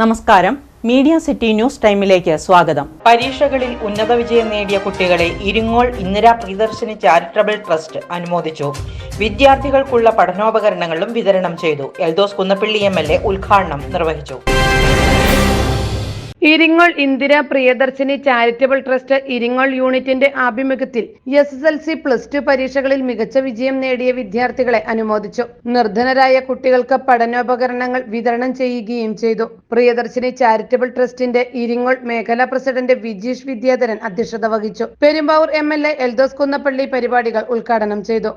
നമസ്കാരം. Media city news ടൈമിലേക്ക് സ്വാഗതം. പരീക്ഷകളിൽ ഉന്നത വിജയം നേടിയ കുട്ടികളെ ഇരിങ്ങോൾ ഇന്ദിരാ പ്രിയദർശിനി ചാരിറ്റബിൾ ട്രസ്റ്റ് അനുമോദിച്ചു. വിദ്യാർത്ഥികൾക്കുള്ള പഠനോപകരണങ്ങളും വിതരണം ചെയ്തു. എൽദോസ് കുന്നപ്പള്ളി എം ഉദ്ഘാടനം നിർവഹിച്ചു. ഇരിങ്ങോൾ ഇന്ദിര പ്രിയദർശിനി ചാരിറ്റബിൾ ട്രസ്റ്റ് ഇരിങ്ങോൾ യൂണിറ്റിന്റെ ആഭിമുഖ്യത്തിൽ S S L C plus two പരീക്ഷകളിൽ മികച്ച വിജയം നേടിയ വിദ്യാർത്ഥികളെ അനുമോദിച്ചു. നിർധനരായ കുട്ടികൾക്ക് പഠനോപകരണങ്ങൾ വിതരണം ചെയ്യുകയും ചെയ്തു. പ്രിയദർശിനി ചാരിറ്റബിൾ ട്രസ്റ്റിന്റെ ഇരിങ്ങോൾ മേഖലാ പ്രസിഡന്റ് വിജീഷ് വിദ്യാധരൻ അധ്യക്ഷത വഹിച്ചു. Perumbavoor M L A Eldhose Kunnappilly പരിപാടികൾ ഉദ്ഘാടനം ചെയ്തു.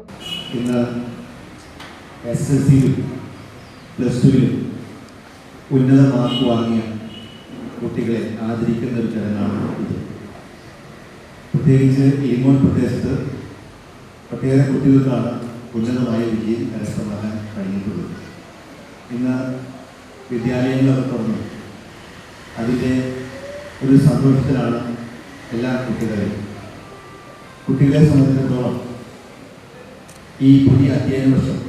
ഉന്നത മാർക്ക് വാങ്ങിയ കുട്ടികളെ ആദരിക്കുന്ന ഒരു ചടങ്ങാണ് ഇത്. പ്രത്യേകിച്ച് ഇരിങ്ങോൾ പ്രദേശത്ത് പ്രത്യേക കുട്ടികൾക്കാണ് ഉന്നതമായ വിജയം കരസ്ഥമാകാൻ കഴിഞ്ഞിട്ടുള്ളത് ഇന്ന് വിദ്യാലയങ്ങളൊക്കെ തുറന്നു. അതിന്റെ ഒരു സന്തോഷത്തിലാണ് എല്ലാ കുട്ടികളെയും. കുട്ടികളെ സംബന്ധിച്ചിടത്തോളം ഈ പുതിയ അധ്യയന വർഷം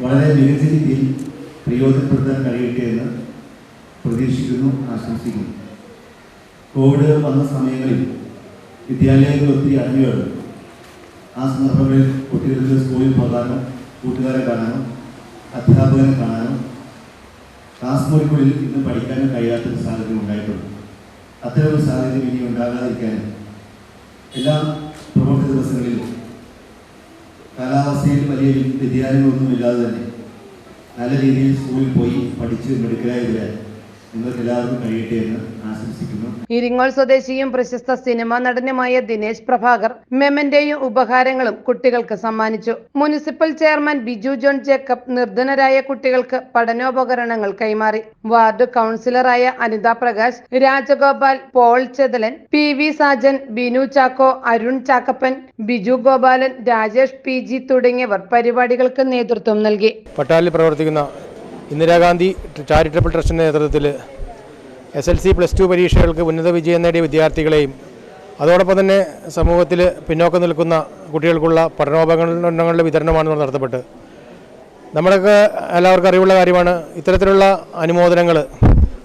വളരെ മികച്ച രീതിയിൽ പ്രയോജനപ്പെടുത്താൻ കഴിയട്ടെ പ്രതീക്ഷിക്കുന്നു ആശംസിക്കുന്നു. കോവിഡ് വന്ന സമയങ്ങളിൽ വിദ്യാലയങ്ങൾ ഒത്തിരി അടഞ്ഞുകയാണ് ആ സന്ദർഭങ്ങളിൽ കുട്ടികൾക്ക് സ്കൂളിൽ പോകാനോ കൂട്ടുകാരെ കാണാനും അധ്യാപകനെ കാണാനും ക്ലാസ് മുറിക്കുള്ളിൽ ഇന്ന് പഠിക്കാനും കഴിയാത്തൊരു സാഹചര്യം ഉണ്ടായിട്ടുണ്ട്. അത്തരമൊരു സാഹചര്യം ഇനി ഉണ്ടാകാതിരിക്കാനും എല്ലാ പ്രമുഖ ദിവസങ്ങളിലും കാലാവസ്ഥയിൽ വലിയ വ്യതിയാനങ്ങളൊന്നുമില്ലാതെ തന്നെ നല്ല രീതിയിൽ സ്കൂളിൽ പോയി പഠിച്ച് മെടുക്കുക വരാൻ ഇരിങ്ങോൾ സ്വദേശിയും പ്രശസ്ത സിനിമാ നടനുമായ ദിനേശ് പ്രഭാകർ മെമന്റെയും ഉപഹാരങ്ങളും കുട്ടികൾക്ക് സമ്മാനിച്ചു. മുനിസിപ്പൽ ചെയർമാൻ ബിജു ജോൺ ജേക്കബ് നിർധനരായ കുട്ടികൾക്ക് പഠനോപകരണങ്ങൾ കൈമാറി. Ward കൗൺസിലറായ Anitha Prakash Rajagopal Paul Chethalan P V Sajan Binu Chacko Arun Chakkappan Biju Gopalan Rajesh P G തുടങ്ങിയവർ പരിപാടികൾക്ക് നേതൃത്വം നൽകി. പട്ടാലിൽ പ്രവർത്തിക്കുന്ന ഇന്ദിരാഗാന്ധി ചാരിറ്റബിൾ ട്രസ്റ്റിന്റെ നേതൃത്വത്തിൽ S L C plus two പരീക്ഷകൾക്ക് ഉന്നത വിജയം നേടിയ വിദ്യാർത്ഥികളെയും അതോടൊപ്പം തന്നെ സമൂഹത്തിൽ പിന്നോക്കം നിൽക്കുന്ന കുട്ടികൾക്കുള്ള പഠനോപകരണങ്ങളുടെ വിതരണമാണ് നടത്തപ്പെട്ടത്. നമ്മളൊക്കെ എല്ലാവർക്കും അറിവുള്ള കാര്യമാണ് ഇത്തരത്തിലുള്ള അനുമോദനങ്ങൾ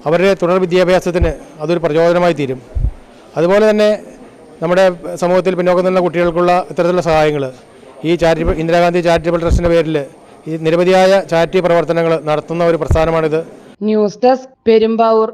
അവരുടെ തുടർ വിദ്യാഭ്യാസത്തിന് അതൊരു പ്രചോദനമായി തീരും. അതുപോലെ തന്നെ നമ്മുടെ സമൂഹത്തിൽ പിന്നോക്കം നിൽക്കുന്ന കുട്ടികൾക്കുള്ള ഇത്തരത്തിലുള്ള സഹായങ്ങൾ ഈ ചാരിറ്റബിൾ ഇന്ദിരാഗാന്ധി ചാരിറ്റബിൾ ട്രസ്റ്റിന്റെ പേരിൽ ഈ നിരവധിയായ ചാരിറ്റി പ്രവർത്തനങ്ങൾ നടത്തുന്ന ഒരു പ്രസ്ഥാനമാണിത്. News desk Perumbavoor.